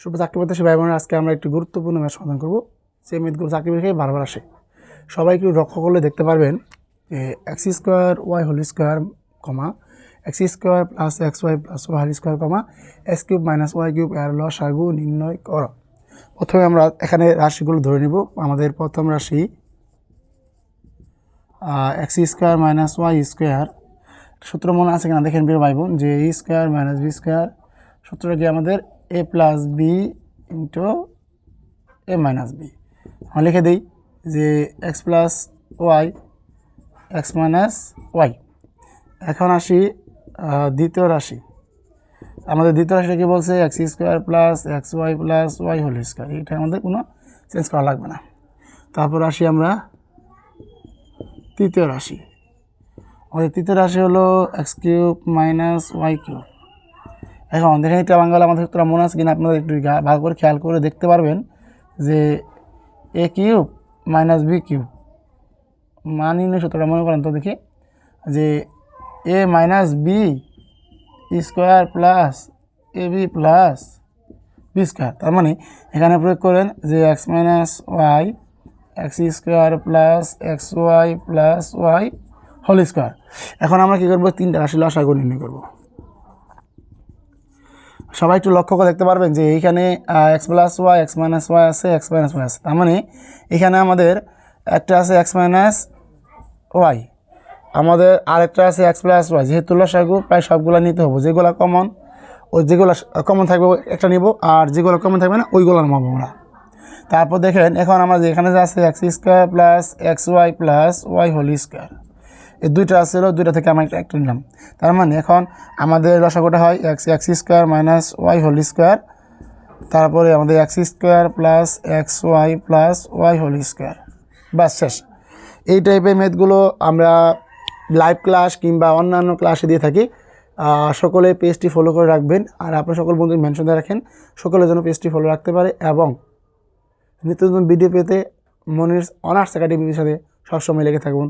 শুভ চাকরি প্রত্যাশী ভাই বোনেরা আজকে আমরা একটি গুরুত্বপূর্ণ ম্যাচ সমাধান করব। সেই ম্যাথগুলো চাকরি পরীক্ষায় বারবার আসে। সবাই একটু করলে দেখতে পারবেন যে X square Y whole square comma X square plus X Y plus Y whole square comma X cube minus Y cube এর লসাগু নির্ণয় কর প্রথমে আমরা এখানে রাশিগুলো ধরে নিব। আমাদের প্রথম রাশি X square minus Y square সূত্র মনে আছে কিনা? দেখেন প্রিয় ভাই বোন, যে স্কোয়ার মাইনাস বি স্কোয়ার সূত্রটা কি আমাদের? A plus B into A minus B আমরা লিখে দিই যে X plus Y X minus Y এখন আসি দ্বিতীয় রাশি। আমাদের দ্বিতীয় রাশিটা কি বলছে? X square plus X Y plus Y whole square এটা আমাদের কোনো চেঞ্জ করা লাগবে না। তারপর আসি আমরা তৃতীয় রাশি। আমাদের তৃতীয় রাশি হলো X cube minus Y cube এখন এটা বাংলা আমাদের সূত্র মনে আছে কিনা আপনারা একটু ভালো করে খেয়াল করে দেখতে পারবেন যে A cube minus B cube. মানি নিয়ে সূত্রটা মনে করেন তো দেখি। যে A minus B square plus A B plus B square. তার মানে এখানে প্রয়োগ করেন যে X minus Y, X square plus X Y plus Y whole square. এখন আমরা কী করব? তিনটা রাশি লসাগু নির্ণয় করব। সবাই একটু লক্ষ্য করে দেখতে পারবেন যে এইখানে X plus Y X minus Y আছে এক্স মাইনাস ওয়াই আছে। তার মানে এখানে আমাদের একটা আছে এক্স মাইনাস ওয়াই আমাদের আরেকটা আছে এক্স প্লাস ওয়াই যেহেতু লসাগু, প্রায় সবগুলো নিতে হবে। যেগুলো কমন ওই যেগুলো কমন থাকবে একটা নিব, আর যেগুলো কমন থাকবে না, ওইগুলো নেব আমরা। তারপর দেখেন, এখন আমরা যেখানে যে আছে X square plus X Y plus Y whole square এই দুইটা আছিল দুইটা থেকে আমরা একটা একটা নিলাম। তার মানে এখন আমাদের রসাগোটা হয় X X square minus Y whole square তারপরে আমাদের X square plus X Y plus Y whole square বাস শেষ। এই টাইপের মেথগুলো আমরা লাইভ ক্লাস কিংবা অন্যান্য ক্লাসে দিয়ে থাকি। সকলে পেজটি ফলো করে রাখবেন। আর আপনার সকল বন্ধু মেনশন দিয়ে রাখেন। সকলের জন্য পেজটি ফলো রাখতে পারে এবং নিত্য নতুন ভিডিও পেতে মনির অনার্স একাডেমির সাথে সবসময় লেগে থাকুন।